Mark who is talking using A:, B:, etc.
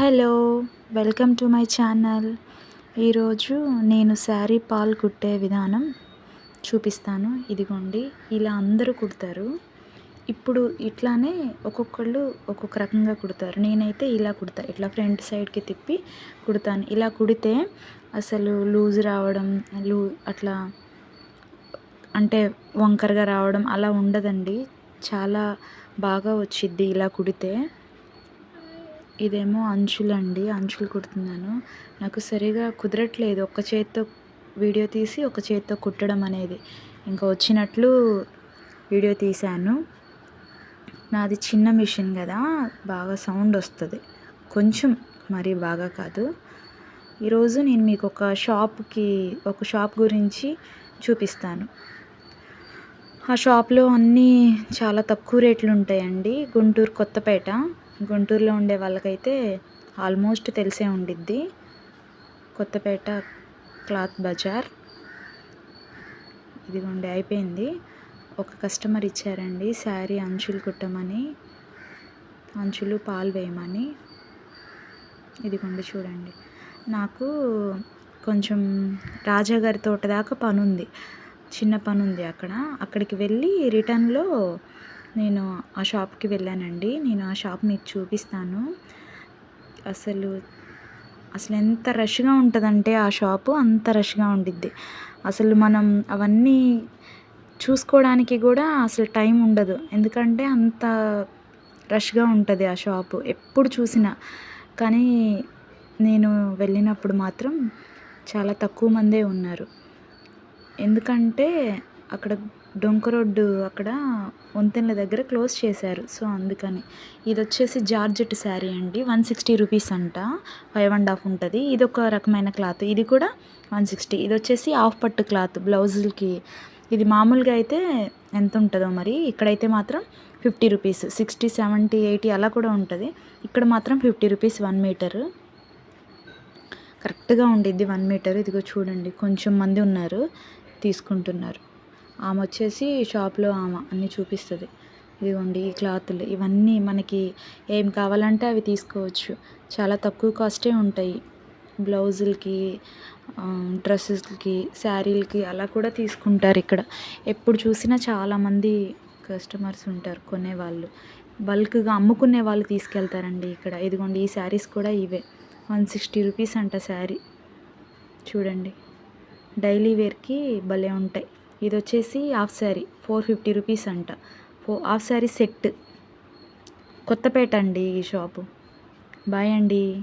A: Hello welcome to my channel. ఈరోజు నేను sari Paul కుట్టే విధానం చూపిస్తాను. ఇదిగోండి ఇలా అందరూ కుడతారు. ఇప్పుడు ఇట్లానే ఒక్కొక్కళ్ళు ఒక్కొక్క రకంగా కుడతారు. నేనైతే ఇలా కుడతా. ఇట్లా ఫ్రంట్ సైడ్కి తిప్పి కుడతాను. ఇలా కుడితే అసలు లూజ్ రావడం లూ అట్లా అంటే వంకరగా రావడం అలా ఉండదండి. చాలా బాగా వచ్చిద్ది ఇలా కుడితే. ఇదేమో అంచులండి అంచులు కుడుతున్నాను. నాకు సరిగా కుదరట్లేదు ఒక చేత్తో వీడియో తీసి ఒక చేత్తో కుట్టడం అనేది. ఇంకా వచ్చినట్లు వీడియో తీశాను. నాది చిన్న మిషన్ కదా బాగా సౌండ్ వస్తుంది. కొంచెం మరీ బాగా కాదు. ఈరోజు నేను మీకు ఒక షాప్కి ఒక షాప్ గురించి చూపిస్తాను. ఆ షాప్లో అన్నీ చాలా తక్కువ రేట్లు ఉంటాయండి. గుంటూరు కొత్తపేట. గుంటూరులో ఉండే వాళ్ళకైతే ఆల్మోస్ట్ తెలిసే ఉండిద్ది. కొత్తపేట క్లాత్ బజార్. ఇదిగోండి అయిపోయింది. ఒక కస్టమర్ ఇచ్చారండి శారీ అంచులు కుట్టమని. అంచులు పాలు వేయమని. ఇదిగోండి చూడండి. నాకు కొంచెం రాజాగారి తోట దాకా పని ఉంది చిన్న పని ఉంది అక్కడ. అక్కడికి వెళ్ళి రిటర్న్లో నేను ఆ షాప్కి వెళ్ళానండి. నేను ఆ షాప్ మీకు చూపిస్తాను. అసలు అసలు ఎంత రష్గా ఉంటుందంటే ఆ షాపు అంత రష్గా ఉండిద్ది. అసలు మనం అవన్నీ చూసుకోవడానికి కూడా అసలు టైం ఉండదు. ఎందుకంటే అంత రష్గా ఉంటుంది ఆ షాపు. ఎప్పుడు చూసినా. కానీ నేను వెళ్ళినప్పుడు మాత్రం చాలా తక్కువ మందే ఉన్నారు. ఎందుకంటే అక్కడ డొంక రోడ్డు అక్కడ వంతెనల దగ్గర క్లోజ్ చేశారు. సో అందుకని. ఇది వచ్చేసి జార్జెట్ శారీ అండి. వన్ సిక్స్టీ రూపీస్ అంట. ఫైవ్ అండ్ హాఫ్ ఉంటుంది. ఇది ఒక రకమైన క్లాత్. ఇది కూడా వన్ సిక్స్టీ. ఇది వచ్చేసి హాఫ్ పట్టు క్లాత్ బ్లౌజులకి. ఇది మామూలుగా అయితే ఎంత ఉంటుందో మరి? ఇక్కడైతే మాత్రం fifty rupees. Sixty seventy eighty అలా కూడా ఉంటుంది. ఇక్కడ మాత్రం ఫిఫ్టీ రూపీస్ వన్ మీటరు. కరెక్ట్గా ఉండిద్ది వన్ మీటర్. ఇదిగో చూడండి. కొంచెం మంది ఉన్నారు. తీసుకుంటున్నారు. ఆమె వచ్చేసి షాప్లో ఆమె అన్నీ చూపిస్తుంది. ఇదిగోండి ఈ క్లాతులు. ఇవన్నీ మనకి ఏం కావాలంటే అవి తీసుకోవచ్చు. చాలా తక్కువ కాస్టే ఉంటాయి. బ్లౌజులకి డ్రెస్సెస్కి శారీలకి అలా కూడా తీసుకుంటారు ఇక్కడ. ఎప్పుడు చూసినా చాలామంది కస్టమర్స్ ఉంటారు కొనేవాళ్ళు. బల్క్గా అమ్ముకునే వాళ్ళు తీసుకెళ్తారండి ఇక్కడ. ఇదిగోండి ఈ శారీస్ కూడా ఇవే. వన్ సిక్స్టీ రూపీస్ అంట శారీ. చూడండి. డైలీ వేర్కి భలే ఉంటాయి. ఇది వచ్చేసి half sari four fifty rupees అంట. Four half sari set. Kothapeta అండి ఈ షాపు. బాయ్ అండి.